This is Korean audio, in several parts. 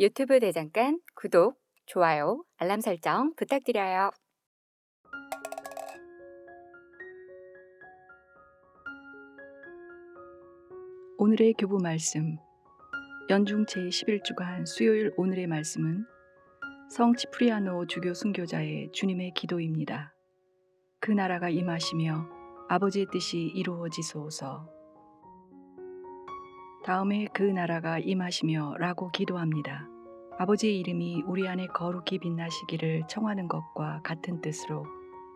유튜브 대장간 구독, 좋아요, 알람 설정 부탁드려요. 오늘의 교부 말씀 연중 제11주간 수요일 오늘의 말씀은 성 치프리아노 주교 순교자의 주님의 기도입니다. 그 나라가 임하시며 아버지의 뜻이 이루어지소서. 다음에 그 나라가 임하시며 라고 기도합니다. 아버지의 이름이 우리 안에 거룩히 빛나시기를 청하는 것과 같은 뜻으로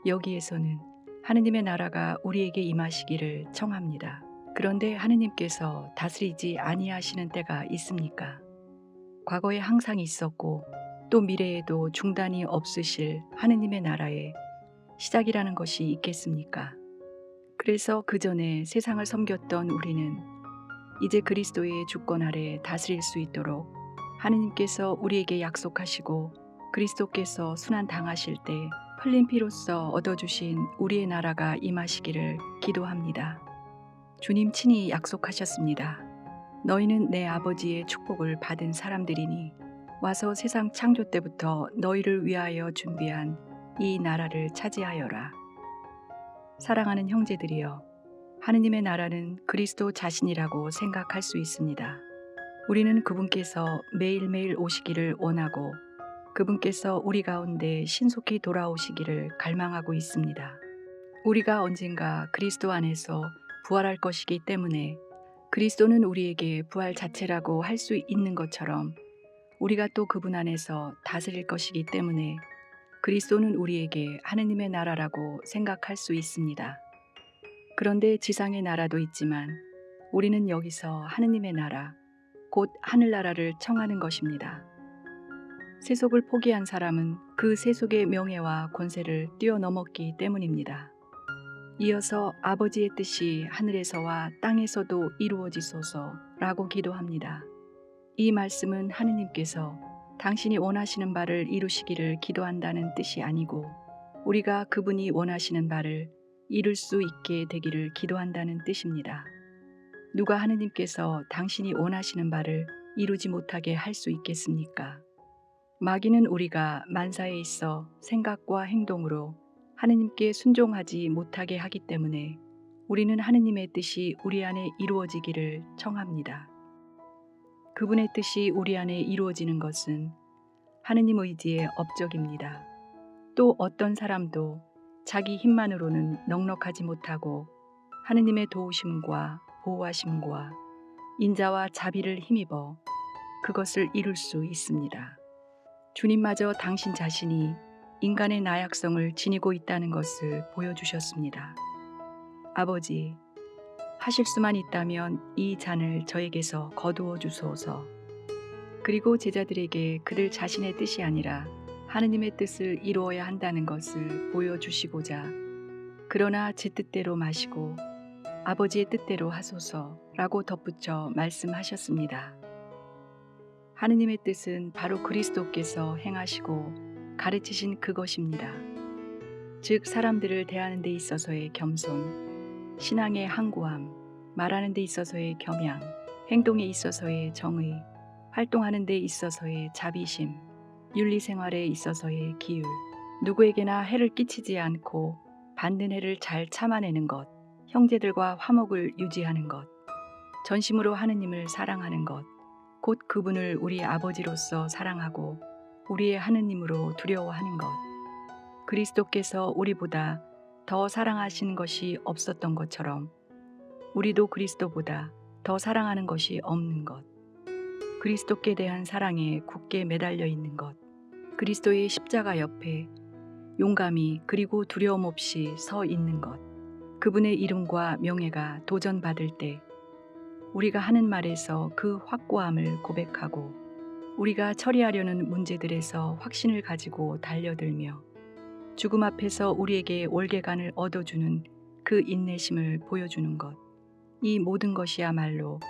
여기에서는 하느님의 나라가 우리에게 임하시기를 청합니다. 그런데 하느님께서 다스리지 아니하시는 때가 있습니까? 과거에 항상 있었고 또 미래에도 중단이 없으실 하느님의 나라에 시작이라는 것이 있겠습니까? 그래서 그 전에 세상을 섬겼던 우리는 이제 그리스도의 주권 아래 다스릴 수 있도록 하느님께서 우리에게 약속하시고 그리스도께서 순환 당하실 때 흘린 피로써 얻어주신 우리의 나라가 임하시기를 기도합니다. 주님 친히 약속하셨습니다. 너희는 내 아버지의 축복을 받은 사람들이니 와서 세상 창조 때부터 너희를 위하여 준비한 이 나라를 차지하여라. 사랑하는 형제들이여, 하느님의 나라는 그리스도 자신이라고 생각할 수 있습니다. 우리는 그분께서 매일매일 오시기를 원하고 그분께서 우리 가운데 신속히 돌아오시기를 갈망하고 있습니다. 우리가 언젠가 그리스도 안에서 부활할 것이기 때문에 그리스도는 우리에게 부활 자체라고 할 수 있는 것처럼 우리가 또 그분 안에서 다스릴 것이기 때문에 그리스도는 우리에게 하느님의 나라라고 생각할 수 있습니다. 그런데 지상의 나라도 있지만 우리는 여기서 하느님의 나라, 곧 하늘나라를 청하는 것입니다. 세속을 포기한 사람은 그 세속의 명예와 권세를 뛰어넘었기 때문입니다. 이어서 아버지의 뜻이 하늘에서와 땅에서도 이루어지소서라고 기도합니다. 이 말씀은 하느님께서 당신이 원하시는 바를 이루시기를 기도한다는 뜻이 아니고 우리가 그분이 원하시는 바를 이룰 수 있게 되기를 기도한다는 뜻입니다. 누가 하느님께서 당신이 원하시는 바를 이루지 못하게 할 수 있겠습니까? 마귀는 우리가 만사에 있어 생각과 행동으로 하느님께 순종하지 못하게 하기 때문에 우리는 하느님의 뜻이 우리 안에 이루어지기를 청합니다. 그분의 뜻이 우리 안에 이루어지는 것은 하느님 의지의 업적입니다. 또 어떤 사람도 자기 힘만으로는 넉넉하지 못하고 하느님의 도우심과 보호하심과 인자와 자비를 힘입어 그것을 이룰 수 있습니다. 주님마저 당신 자신이 인간의 나약성을 지니고 있다는 것을 보여주셨습니다. 아버지, 하실 수만 있다면 이 잔을 저에게서 거두어 주소서. 그리고 제자들에게 그들 자신의 뜻이 아니라 하느님의 뜻을 이루어야 한다는 것을 보여주시고자 그러나 제 뜻대로 마시고 아버지의 뜻대로 하소서라고 덧붙여 말씀하셨습니다. 하느님의 뜻은 바로 그리스도께서 행하시고 가르치신 그것입니다. 즉 사람들을 대하는 데 있어서의 겸손, 신앙의 항구함, 말하는 데 있어서의 겸양, 행동에 있어서의 정의, 활동하는 데 있어서의 자비심, 윤리 생활에 있어서의 기율, 누구에게나 해를 끼치지 않고 받는 해를 잘 참아내는 것, 형제들과 화목을 유지하는 것, 전심으로 하느님을 사랑하는 것, 곧 그분을 우리 아버지로서 사랑하고 우리의 하느님으로 두려워하는 것. 그리스도께서 우리보다 더 사랑하신 것이 없었던 것처럼 우리도 그리스도보다 더 사랑하는 것이 없는 것. 그리스도께 대한 사랑에 굳게 매달려 있는 것. 그리스도의 십자가 옆에 용감히 그리고 두려움 없이 서 있는 것. 그분의 이름과 명예가 도전받을 때 우리가 하는 말에서 그 확고함을 고백하고 우리가 처리하려는 문제들에서 확신을 가지고 달려들며 죽음 앞에서 우리에게 월계관을 얻어주는 그 인내심을 보여주는 것. 이 모든 것이야말로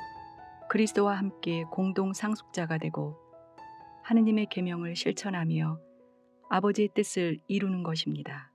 그리스도와 함께 공동 상속자가 되고 하느님의 계명을 실천하며 아버지의 뜻을 이루는 것입니다.